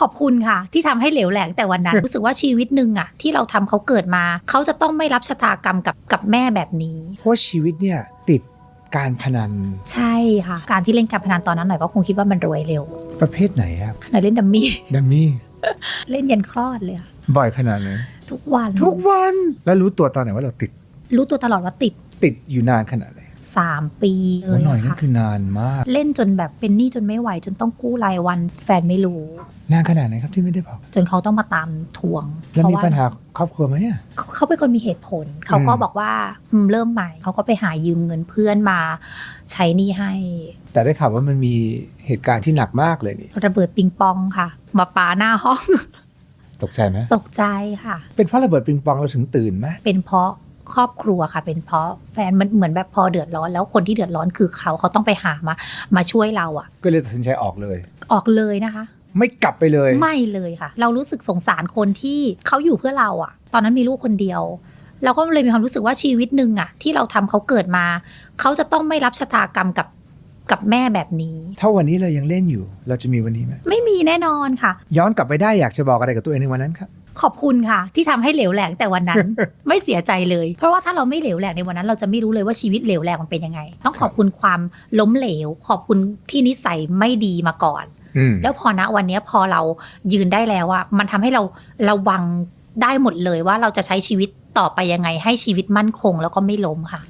ขอบคุณค่ะ ที่ทำให้เหลวแหลงแต่วันนั้น รู้สึกว่าชีวิตหนึ่งอะที่เราทำเขาเกิดมา เขาจะต้องไม่รับชะตากรรมกับกับแม่แบบนี้ เพราะว่าชีวิตเนี่ยติดการพนัน ใช่ค่ะ การที่เล่นการพนันตอนนั้นหน่อยก็คงคิดว่ามันรวยเร็ว ประเภทไหนครับหน่อยเล่นดัมมี่ดัมมี่เล่นยันคลอดเลยอะบ่อยขนาดไหนทุกวัน ทุกวันแล้วรู้ตัวตอนไหนว่าเราติด รู้ตัวตลอดว่าติด ติดอยู่นานขนาดไหน สามปีเลโอ้ยหน่อยอะนั่นค่ะคือนานมาก เล่นจนแบบเป็นหนี้จนไม่ไหว จนต้องกู้รายวัน แฟนไม่รู้ นานขนาดไหนครับที่ไม่ได้บอกจนเขาต้องมาตามทวงแล้วเพราะมีว่าปัญหาครอบครัวไหมเนี่ย เขาเขาเป็นคนมีเหตุผล เขาก็อืมบอกว่าอืมเริ่มใหม่ เขาก็ไปหายืมเงินเพื่อนมา ใช้หนี้ให้ แต่ได้ข่าวว่ามันมีเหตุการณ์ที่หนักมากเลยนี่ ระเบิดปิงปองค่ะ มาปาหน้าห้อง ตกใจไหมตกใจค่ะ เป็นเพราะระเบิดปิงปองเราถึงตื่นไหมเป็นเพราะ ครอบครัวค่ะ เป็นเพราะแฟนมันเหมือนแบบพอเดือดร้อน แล้วคนที่เดือดร้อนคือเขาเขาต้องไปหามา มาช่วยเราอะก็เลยตัดสินใจออกเลย ออกเลยนะคะ ไม่กลับไปเลย ไม่เลยค่ะ เรารู้สึกสงสารคนที่เขาอยู่เพื่อเราอะตอนนั้นมีลูกคนเดียว เราก็เลยมีความรู้สึกว่าชีวิตหนึ่งอะที่เราทำเขาเกิดมาเขาจะต้องไม่รับชะตากรรมกับกับแม่แบบนี้ ถ้าวันนี้เรายังเล่นอยู่ เราจะมีวันนี้ไหมไม่มีแน่นอนค่ะ ย้อนกลับไปได้อยากจะบอกอะไรกับตัวเองในวันนั้นครับ ขอบคุณค่ะ ที่ทำให้เหลวแหลงแต่วันนั้น ไม่เสียใจเลย เพราะว่าถ้าเราไม่เหลวแหลงในวันนั้น เราจะไม่รู้เลยว่าชีวิตเหลวแหลงมันเป็นยังไง ต้องขอบคุณความล้มเหลว ขอบคุณที่นิสัยไม่ดีมาก่อนอืมแล้วพอณวันเนี้ยพอเรายืนได้แล้วอะมันทำให้เราระวังได้หมดเลยว่าเราจะใช้ชีวิตต่อไปยังไง ให้ชีวิตมั่นคงแล้วก็ไม่ล้มค่ะ